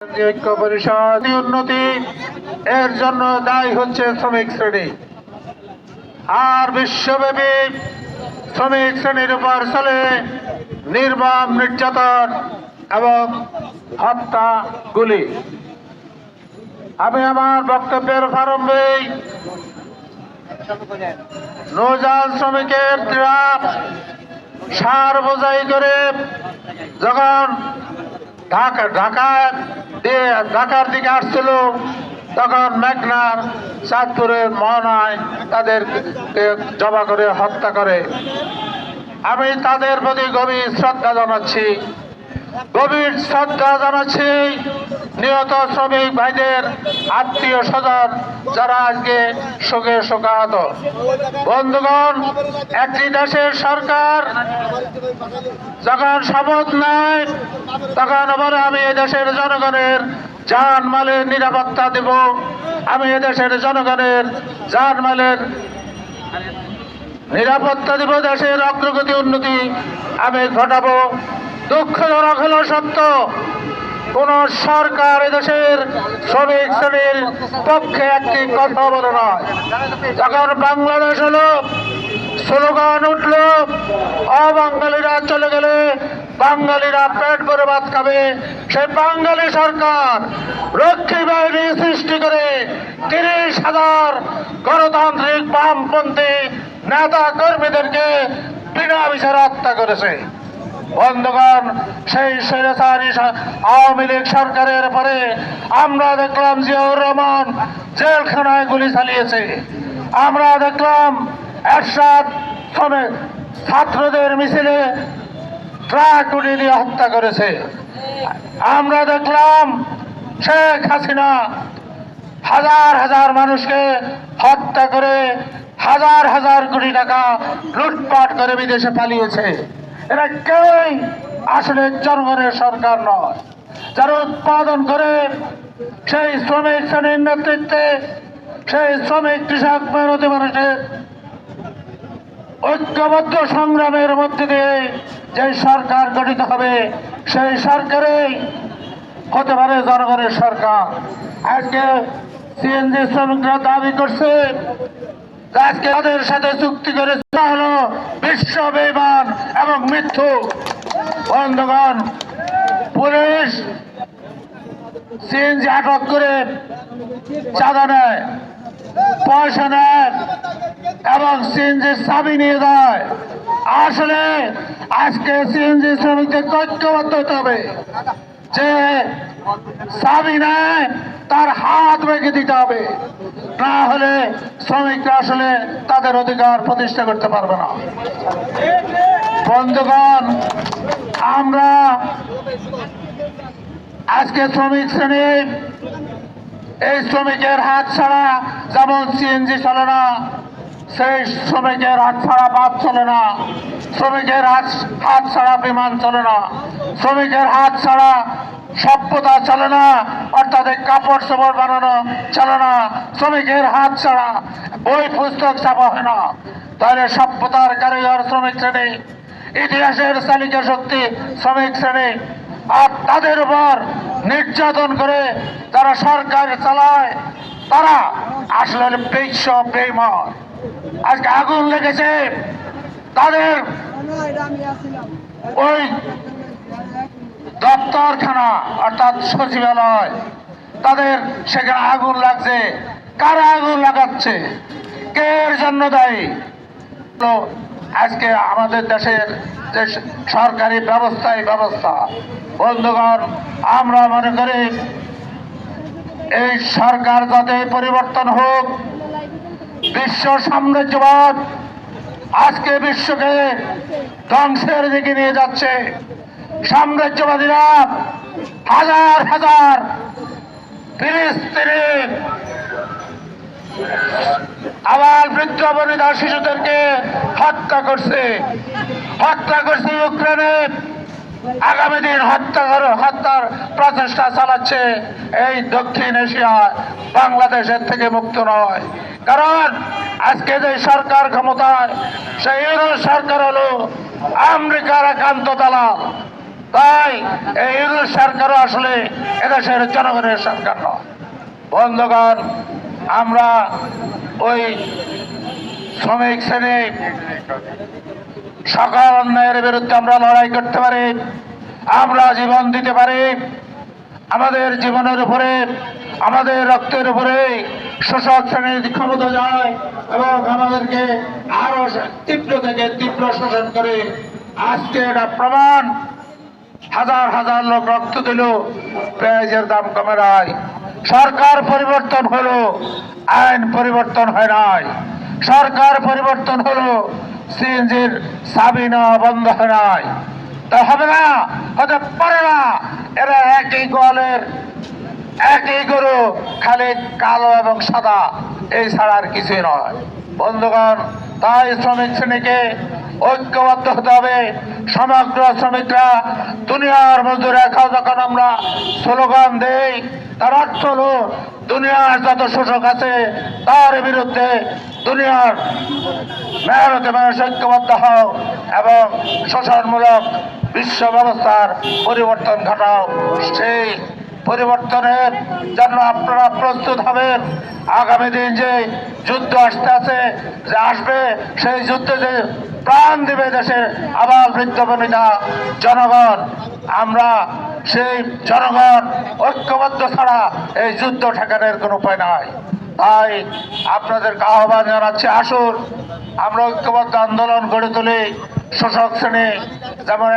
ঐক্য পরিষদ উন্নতি, এর জন্য দায়ী হচ্ছে শ্রমিক শ্রেণি। আর বিশ্বব্যাপী শ্রমিক শ্রেণির উপর চলে নির্মম নির্যাতন এবং হত্যা গুলি আমি আমার বক্তব্যের প্রারম্ভেই নৌযান শ্রমিকের সার বোঝাই করে যখন ঢাকা দিয়ে ঢাকার দিকে আসছিল তখন মেঘনার চাঁদপুরের মহানায় তাদের জমা করে হত্যা করে। আমি তাদের প্রতি গভীর শ্রদ্ধা জানাচ্ছি। গভীর শ্রদ্ধা জানাচ্ছি নিহত শ্রমিক ভাইদের আত্মীয় স্বজন যারা আজকে শোকে শোকাহত। বন্ধুগণ, একটি দেশের সরকার যখন শপথ নেয়, তখন আবার আমি দেশের জনগণের যান মালের নিরাপত্তা দেব। আমি এ দেশের জনগণের যান মালের নিরাপত্তা দেব, দেশের অগ্রগতি উন্নতি আমি ঘটাবো। দুঃখজনক হলো সত্য কোন সরকার এদেশের শ্রমিক শ্রেণির পক্ষে একটি কথা বলে নয় যখন বাংলাদেশ হলো, স্লোগান উঠল, অবাঙালিরা চলে গেলে বাঙালিরা পেট ভরে ভাত খাবে। সে বাঙালি সরকার রক্ষী বাহিনী সৃষ্টি করে তিরিশ হাজার গণতান্ত্রিক বামপন্থী নেতা কর্মীদেরকে বিনা বিচারে হত্যা করেছে। বন্ধুগণ, সেই স্বৈরাচারী স- আওয়ামী লীগ সরকারের পরে আমরা দেখলাম জিয়াউর রহমান জেলখানায় গুলি চালিয়েছে। আমরা দেখলাম এরশাদ ছাত্রদের মিছিলে ট্রাক উড়িয়ে দিয়ে হত্যা করেছে। আমরা দেখলাম শেখ হাসিনা হাজার হাজার মানুষকে হত্যা করে হাজার হাজার কোটি টাকা লুটপাট করে বিদেশে পালিয়েছে। এরা কেউই আসলে জনগণের সরকার নয়। যারা উৎপাদন করে, সেই শ্রমিক শ্রেণির নেতৃত্বে, সেই শ্রমিক কৃষক মেহনতি মানুষের ঐক্যবদ্ধ সংগ্রামের মধ্যে দিয়ে যে সরকার গঠিত হবে, সেই সরকারেই হতে পারে জনগণের সরকার। আজকে সিএনজি শ্রমিকরা দাবি করছে আজকে তাদের সাথে চুক্তি করে হলো বিশ্ব বেমান এবং মৃত্যু বন্ধুগণ, পুলিশ সিএনজি আটক করে চাঁদা নেয়, পয়সা নেয় এবং সিএনজির চাবি নিয়ে যায়। আসলে আজকে সিএনজি শ্রমিকদের ঐক্যবদ্ধ হতে হবে। যে চাবি নেয় তার হাত রেখে দিতে হবে। না হলে শ্রমিকরা আসলে তাদের অধিকার প্রতিষ্ঠা করতে পারবে না। বন্ধুগণ, আমরা আজকে শ্রমিক শ্রেণি, এই শ্রমিকের হাত ছাড়া যেমন সিএনজি চলে না সেই শ্রমিকের হাত ছাড়া বাস চলে না। শ্রমিকের হাত ছাড়া বিমান চলে না। শ্রমিকের হাত ছাড়া সভ্যতা চলে না, অর্থাৎ কাপড় চোপড় বানানো চলে না। শ্রমিকের হাত ছাড়া বই, পুস্তক ছাপা হয় না। তাহলে সভ্যতার কারিগর শ্রমিক শ্রেণি, ইতিহাসের তালিকা শক্তি শ্রমিক শ্রেণি আর তাদের উপর নির্যাতন করে তারা সরকার চালায়, তারা আসলে বেশ বেমান আজকে আগুন লেগেছে। তাদের ওই দপ্তরখানা, অর্থাৎ সচিবালয়, তাদের সেখানে আগুন লাগছে। কারা আগুন লাগাচ্ছে? কে এর জন্য দায়ী? তো আজকে আমাদের দেশের যে সরকারি ব্যবস্থাই ব্যবস্থা। বন্ধুগণ, আমরা মনে করি এই সরকার যাতে পরিবর্তন হোক বিশ্ব সাম্রাজ্যবাদ আজকে বিশ্বকে ধ্বংসের দিকে নিয়ে যাচ্ছে। সাম্রাজ্যবাদীরা হাজার হাজার ফিলিস্তিনি আবার বৃদ্ধ বনিতা শিশুদেরকে হত্যা করছে। হত্যা করছে ইউক্রেনে। আগামী দিন হত্যা হত্যার প্রচেষ্টা চালাচ্ছে এই দক্ষিণ এশিয়া বাংলাদেশের থেকে মুক্ত নয়। কারণ আজকে যে সরকার ক্ষমতায়, সেই ইউরো সরকার হলো আমেরিকার একান্ত দালাল। তাই এই ইউনুস সরকারও আসলে এদেশের জনগণের সরকার নয়। বন্ধুগণ, আমরা ওই শ্রমিক শ্রেণি, সকল অন্যায়ের বিরুদ্ধে আমরা লড়াই করতে পারি, আমরা জীবন দিতে পারি, আমাদের জীবনের উপরে আমাদের রক্তের উপরে শোষক শ্রেণির ক্ষমতা যায় এবং আমাদেরকে আরও তীব্র থেকে তীব্র শোষণ করে আজকে এটা প্রমাণ। হাজার হাজার লোক রক্ত দিল, পেঁয়াজের দাম কমে নাই। সরকার পরিবর্তন হলো, আইন পরিবর্তন হয় নাই। সরকার পরিবর্তন হলো, সিএনজির নেওয়া বন্ধ হয় নাই। তা হবে না, হতে পারে না, এরা একই গোয়ালের একই গরু, খালি কালো এবং সাদা। এই ছাড়া আর কিছুই নয়। বন্ধুগণ, তাই শ্রমিক শ্রেণীকে ঐক্যবদ্ধ হতে হবে। সমগ্র শ্রমিকরা দুনিয়ার মজুর রেখা যখন আমরা স্লোগান দেই, তার অর্থ হলো, দুনিয়ার যত শোষক আছে, তার বিরুদ্ধে দুনিয়ার মেহনতে মানুষ ঐক্যবদ্ধ হও এবং শোষণমূলক বিশ্ব ব্যবস্থার পরিবর্তন ঘটাও। সেই পরিবর্তনের জন্য আপনারা প্রস্তুত হবেন। আগামী দিন যে যুদ্ধ আসতে আছে, যে আসবে, সেই যুদ্ধে যে প্রাণ দিবে দেশের আবাল বৃদ্ধ বনিতা জনগণ, আমরা সেই জনগণ ঐক্যবদ্ধ ছাড়া এই যুদ্ধ ঠেকানোর কোনো উপায় নাই। তাই আপনাদেরকে আহ্বান জানাচ্ছি, আসুন, আমরা ঐক্যবদ্ধ আন্দোলন গড়ে তুলি। শোষক শ্রেণি যেমন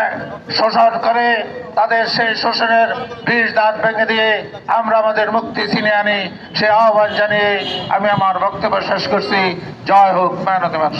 শোষণ করে, তাদের সেই শোষণের বিষ দাঁত ভেঙে দিয়ে আমরা আমাদের মুক্তি ছিনে আনি। সে আহ্বান জানিয়ে আমি আমার বক্তব্য শেষ করছি। জয় হোক মেহনতি মানুষ